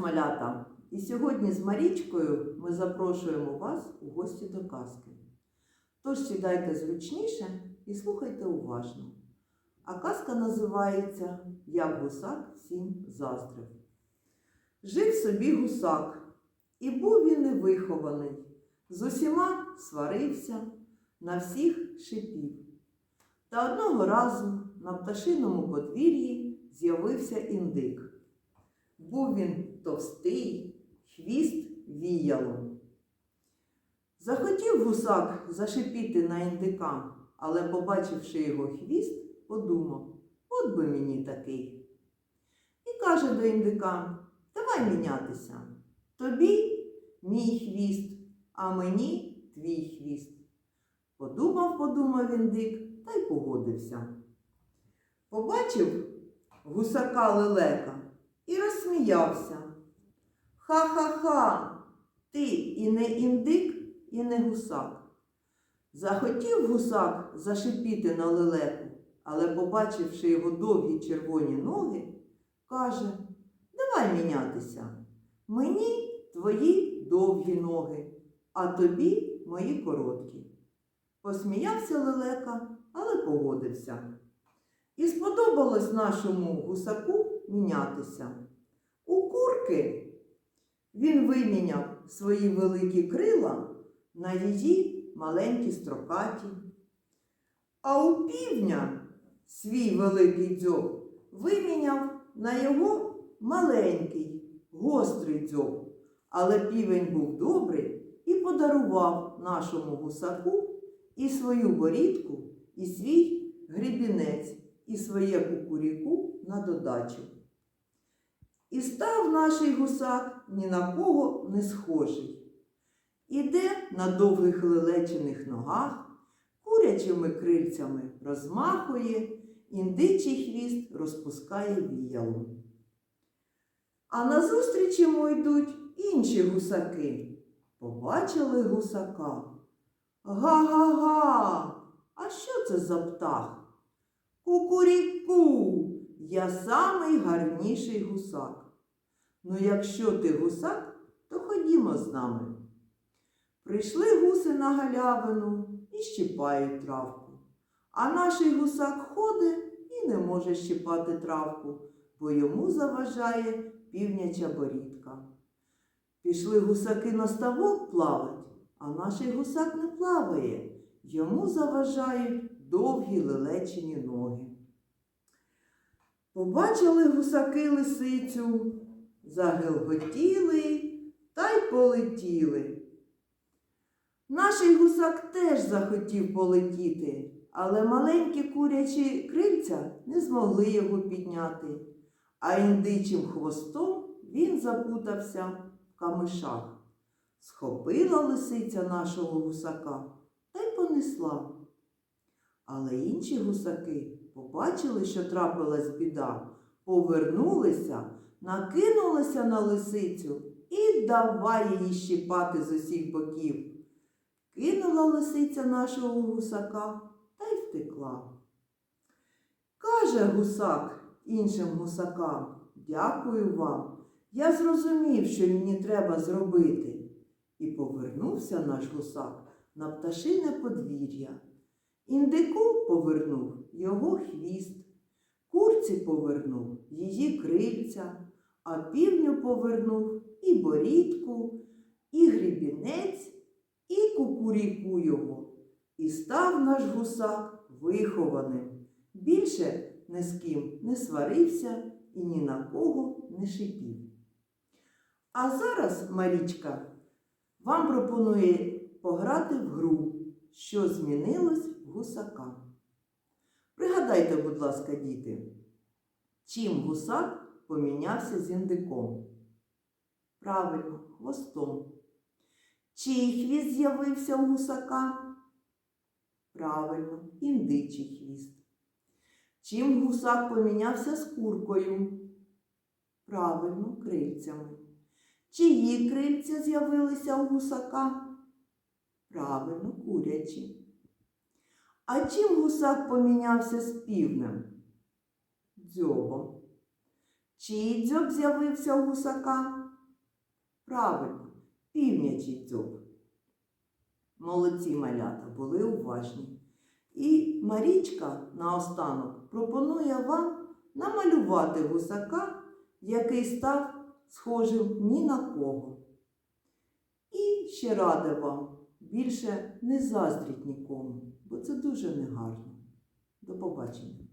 малята! І сьогодні з Марічкою ми запрошуємо вас у гості до казки. Тож сідайте зручніше і слухайте уважно. А казка називається Як гусак всім заздрив. Жив собі гусак, і був він невихований. З усіма сварився, на всіх шипів. Та одного разу на пташиному подвір'ї з'явився індик. Був він товстий, хвіст віялом. Захотів гусак зашипіти на індика, але, побачивши його хвіст, подумав, от би мені такий. І каже до індика, давай мінятися. Тобі мій хвіст, а мені твій хвіст. Подумав, подумав індик та й погодився. Побачив гусака лелека і розсміявся. Ха-ха-ха, ти і не індик, і не гусак. Захотів гусак зашипіти на лелеку, але, побачивши його довгі червоні ноги, каже, давай мінятися. Мені твої довгі ноги, а тобі мої короткі. Посміявся лелека, але погодився. І сподобалось нашому гусаку мінятися. У курки він виміняв свої великі крила на її маленькі строкаті. А у півня свій великий дзьоб виміняв на його маленький, гострий дзьоб. Але півень був добрий і подарував нашому гусаку і свою борідку, і свій грібінець, і своє кукуріку на додачу. І став наш гусак ні на кого не схожий. Іде на довгих лелечених ногах, курячими крильцями розмахує, індичий хвіст розпускає віялом. А назустріч йому йдуть інші гусаки. Побачили гусака. Га-га-га! А що це за птах? Кукуріку, я самий гарніший гусак. Ну, якщо ти гусак, то ходімо з нами. Прийшли гуси на галявину і щіпають травку. А наш гусак ходить і не може щіпати травку, бо йому заважає півняча борідка. Пішли гусаки на ставок плавать, а наш гусак не плаває. Йому заважають довгі лелечені ноги. Побачили гусаки лисицю, загелготіли та й полетіли. Наш гусак теж захотів полетіти, але маленькі курячі крильця не змогли його підняти, а індичим хвостом він запутався в камишах. Схопила лисиця нашого гусака та й понесла. Але інші гусаки побачили, що трапилась біда, повернулися, накинулися на лисицю і давай її щіпати з усіх боків. Кинула лисиця нашого гусака та й втекла. Каже гусак іншим гусакам, дякую вам. Я зрозумів, що мені треба зробити. І повернувся наш гусак на пташине подвір'я. Індику повернув його хвіст, курці повернув її крильця, а півню повернув і борідку, і грібінець, і кукуріку його. І став наш гусак вихованим. Більше ні з ким не сварився і ні на кого не шипів. А зараз, Марічка, вам пропонує пограти в гру, що змінилось в гусака. Пригадайте, будь ласка, діти, чим гусак помінявся з індиком? Правильно, хвостом. Чий хвіст з'явився у гусака? Правильно, індичий хвіст. Чим гусак помінявся з куркою? Правильно, крильцями. Чиї крильця з'явилися у гусака? Правильно, курячі. А чим гусак помінявся з півнем? Дзьобом. Чий дзьоб з'явився у гусака? Правильно, півнячий дзьоб. Молодці малята були уважні. І Марічка наостанок пропонує вам намалювати гусака, який став схожим ні на кого. І ще ради вам більше не заздріть нікому, бо це дуже негарно. До побачення.